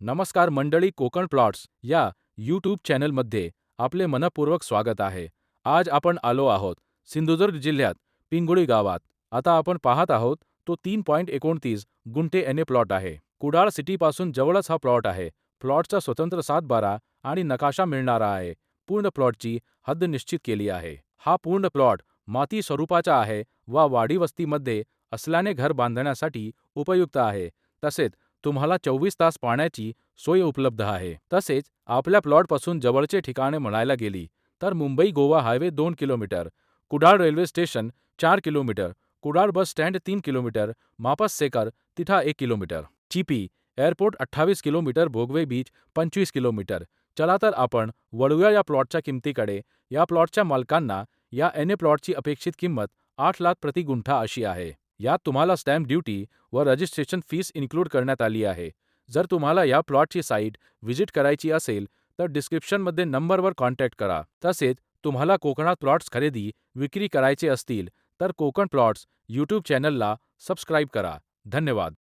नमस्कार मंडळी कोकण प्लॉट्स या यूट्यूब चॅनलमध्ये आपले मनपूर्वक स्वागत आहे. आज आपण आलो आहोत सिंधुदुर्ग जिल्ह्यात पिंगुळी गावात. आता आपण पाहत आहोत तो तीन पॉईंट एकोणतीस गुंठे एने प्लॉट आहे. कुडाळ सिटीपासून जवळच हा प्लॉट आहे. प्लॉटचा स्वतंत्र सातबारा आणि नकाशा मिळणारा आहे. पूर्ण प्लॉटची हद्द निश्चित केली आहे. हा पूर्ण प्लॉट माती स्वरूपाचा आहे वा वाडी वस्तीमध्ये असल्याने घर बांधण्यासाठी उपयुक्त आहे. तसेच तुम्हाला चोवीस तास पाण्याची सोय उपलब्ध आहे. तसेच आपल्या प्लॉटपासून जवळचे ठिकाणे म्हणायला गेली तर मुंबई गोवा हायवे दोन किलोमीटर कुडाळ रेल्वे स्टेशन चार किलोमीटर कुडाळ बस स्टँड तीन किलोमीटर मापस सेकर तिठा एक किलोमीटर चिपी एअरपोर्ट अठ्ठावीस किलोमीटर भोगवे बीच पंचवीस किलोमीटर. चला तर आपण वळूया या प्लॉटच्या किमतीकडे. या प्लॉटच्या मालकांना या एन ए प्लॉटची अपेक्षित किंमत आठ लाख प्रति गुंठा अशी आहे. यात तुम्हाला स्टॅम्प ड्युटी व रजिस्ट्रेशन फीस इन्क्लूड करण्यात आली आहे. जर तुम्हाला या प्लॉटची साईट व्हिजिट करायची असेल तर डिस्क्रिप्शनमध्ये नंबरवर कॉन्टॅक्ट करा. तसेच तुम्हाला कोकणात प्लॉट्स खरेदी विक्री करायचे असतील तर कोकण प्लॉट्स यूट्यूब चॅनलला सबस्क्राईब करा. धन्यवाद.